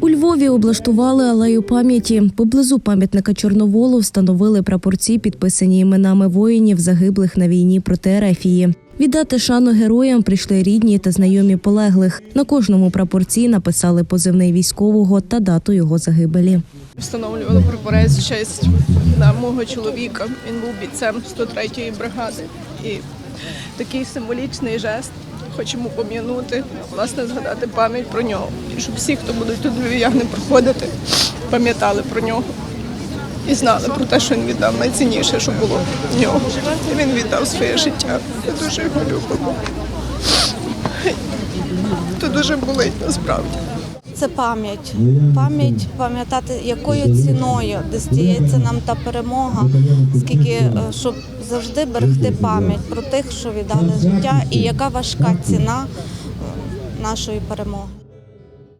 У Львові облаштували алею пам'яті. Поблизу пам'ятника Чорноволу встановили прапорці, підписані іменами воїнів, загиблих на війні проти Ерефії. Віддати шану героям прийшли рідні та знайомі полеглих. На кожному прапорці написали позивний військового та дату його загибелі. Встановлювали прапорець в честь да, мого чоловіка. Він був бійцем 103-ї бригади. І такий символічний жест хочемо пом'янути, власне, згадати пам'ять про нього. І щоб всі, хто будуть тут львів'яни проходити, пам'ятали про нього і знали про те, що він віддав найцінніше, що було в нього. І він віддав своє життя. Я дуже його любимо. Це дуже болить насправді. Це пам'ять. Пам'ять пам'ятати, якою ціною дістається нам та перемога, скільки е, щоб завжди берегти пам'ять про тих, що віддали життя, і яка важка ціна е, нашої перемоги.